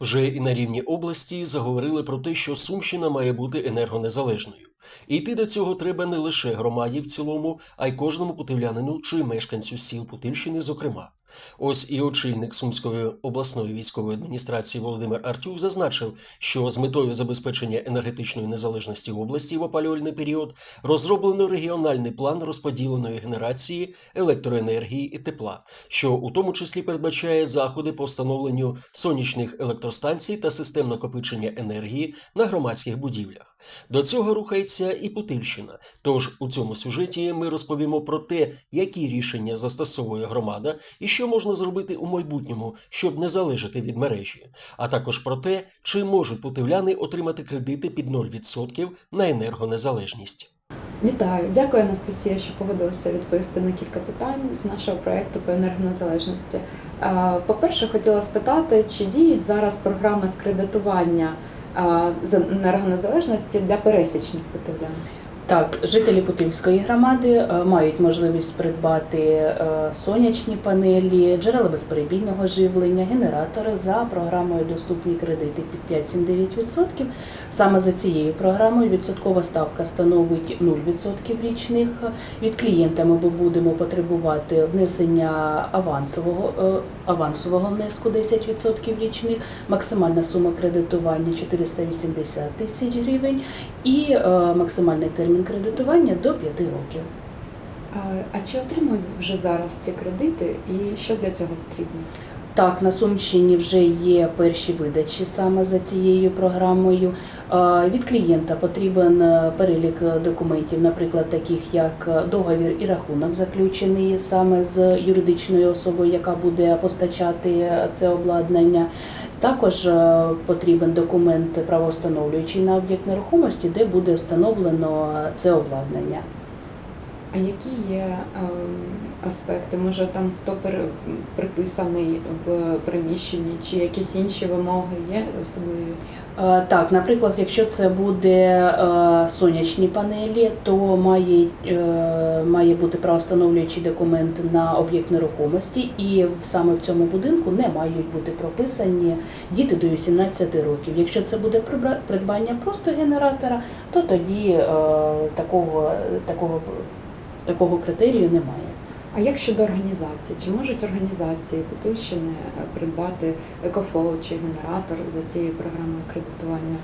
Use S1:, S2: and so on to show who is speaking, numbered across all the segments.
S1: Вже і на рівні області заговорили про те, що Сумщина має бути енергонезалежною. І йти до цього треба не лише громаді в цілому, а й кожному путивлянину чи мешканцю сіл Путильщини, зокрема. Ось і очільник Сумської обласної військової адміністрації Володимир Артюк зазначив, що з метою забезпечення енергетичної незалежності області в опалювальний період розроблено регіональний план розподіленої генерації електроенергії і тепла, що у тому числі передбачає заходи по встановленню сонячних електростанцій та систем накопичення енергії на громадських будівлях. До цього рухається і Путильщина. Тож у цьому сюжеті ми розповімо про те, які рішення застосовує громада і що можна зробити у майбутньому, щоб не залежати від мережі, а також про те, чи можуть путивляни отримати кредити під 0% на енергонезалежність.
S2: Вітаю, дякую, Анастасія, що погодилася відповісти на кілька питань з нашого проєкту по енергонезалежності. Е, По-перше, хотіла спитати, чи діють зараз програми з кредитування енергонезалежності для пересічних путівлян?
S3: Так, жителі Путильської громади е, мають можливість придбати е, сонячні панелі, джерела безперебійного живлення, генератори за програмою Доступні кредити під 5-7-9%. Саме за цією програмою відсоткова ставка становить 0% річних. Від клієнта ми будемо потребувати внесення авансового, е, авансового внеску 10% річних, максимальна сума кредитування 480 тисяч гривень і максимальний термін кредитування до 5 років.
S2: А чи отримують вже зараз ці кредити і що для цього потрібно?
S3: Так, на Сумщині вже є перші видачі саме за цією програмою. Е, Від клієнта потрібен е, перелік документів, наприклад, таких як договір і рахунок, заключений саме з юридичною особою, яка буде постачати це обладнання. Також е, потрібен документ правоустановлюючий на об'єкт нерухомості, де буде встановлено це обладнання.
S2: А які є ем, аспекти? Може там хто приписаний в приміщенні, чи якісь інші вимоги є особливі?
S3: Е, Так, наприклад, якщо це буде е, сонячні панелі, то має, е, має бути правостановлюючий документ на об'єкт нерухомості, і саме в цьому будинку не мають бути прописані діти до 18 років. Якщо це буде придбання просто генератора, то тоді такого, такого, такого критерію немає.
S2: А як щодо організації? Чи можуть організації Путильщини е, придбати екофлоу чи генератор за цією програмою кредитування?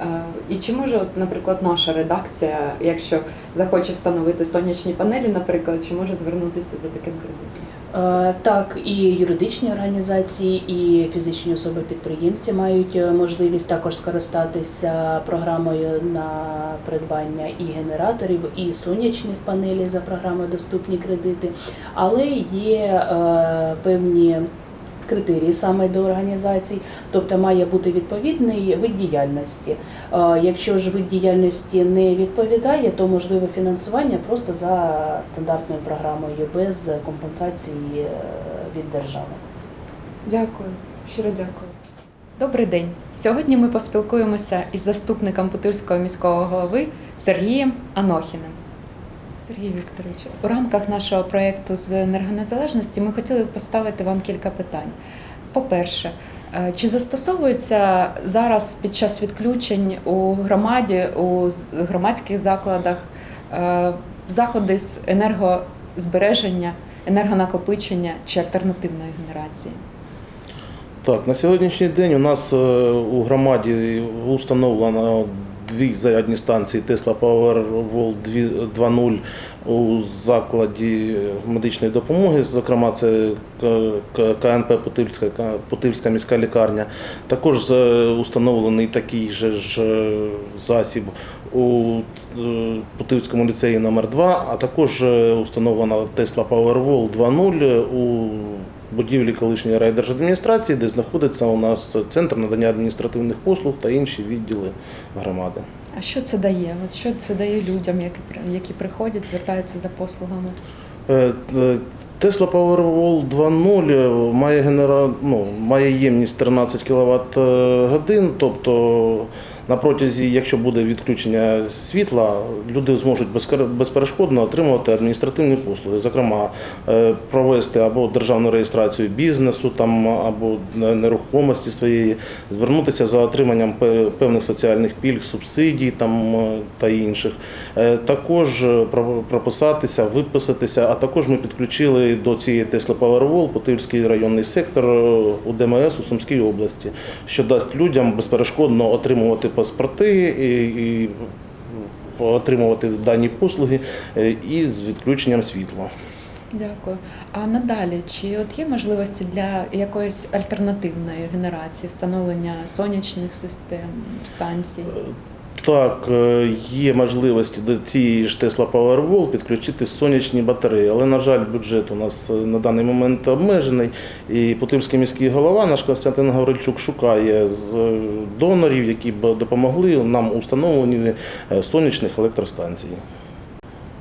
S2: Е, І чи може, от, наприклад, наша редакція, якщо захоче встановити сонячні панелі, наприклад, чи може звернутися за таким кредитом?
S3: Е, Так, і юридичні організації, і фізичні особи-підприємці мають е, можливість також скористатися програмою на придбання і генераторів, і сонячних панелей за програмою Доступні кредити, але є певні. Критерії саме до організацій, тобто має бути відповідний вид діяльності. Якщо ж вид діяльності не відповідає, то можливе фінансування просто за стандартною програмою без компенсації е, від держави.
S2: Дякую, щиро дякую. Добрий день. Сьогодні ми поспілкуємося із заступником Путильського міського голови Сергієм Анохіним. Сергій Вікторович, у рамках нашого проєкту з енергонезалежності ми хотіли б поставити вам кілька питань. По-перше, е, чи застосовуються зараз під час відключень у громаді, у громадських закладах е, заходи з енергозбереження, енергонакопичення чи альтернативної генерації?
S4: Так, на сьогоднішній день у нас е, у громаді установлено дві зарядні станції Tesla Powerwall 2.0 у закладі медичної допомоги. Зокрема, це КНП Путильська, Путильська міська лікарня. Також е, установлений такий же ж е, засіб у е, Путильському ліцеї номер 2 а також установлена Tesla Powerwall 2.0 у будівлі колишньої райдержадміністрації, де знаходиться у нас центр надання адміністративних послуг та інші відділи громади.
S2: А що це дає? От що це дає людям, які, які приходять, звертаються за послугами?
S4: Е, е, Powerwall 2.0 має генера... ну, має ємність 13 кВт годин, тобто на протязі, якщо буде відключення світла, люди зможуть безперешкодно отримувати адміністративні послуги, зокрема е, провести або державну реєстрацію бізнесу, там або нерухомості своєї, звернутися за отриманням певних соціальних пільг, субсидій там е, та інших. Е, Також прописатися, виписатися, а також ми підключили до цієї Tesla Powerwall Путильський районний сектор у ДМС у Сумській області, що дасть людям безперешкодно отримувати паспорти і, і отримувати дані послуги е, і з відключенням світла.
S2: Дякую. А надалі, чи от є можливості для якоїсь альтернативної генерації встановлення сонячних систем, станцій?
S4: Так, е, є можливості до цієї ж Tesla Powerwall підключити сонячні батареї, але, на жаль, бюджет у нас е, на даний момент обмежений. І Путильський міський голова наш Костянтин Гаврильчук шукає з е, донорів, які б допомогли нам у встановленні сонячних електростанцій.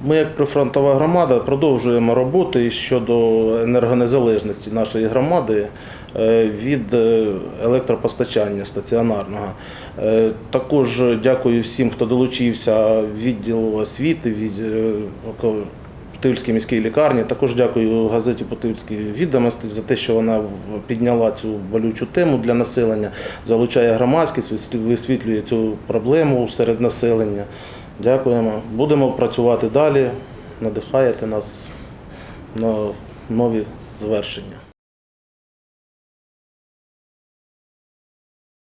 S4: Ми, як прифронтова громада, продовжуємо роботи щодо енергонезалежності нашої громади е, від е, електропостачання стаціонарного. Е, Також дякую всім, хто долучився відділу освіти, від Путивській міській лікарні. Також дякую газеті Путивські відомості за те, що вона підняла цю болючу тему для населення, залучає громадськість, висвітлює цю проблему серед населення. Дякуємо. Будемо працювати далі. Надихаєте нас на нові звершення.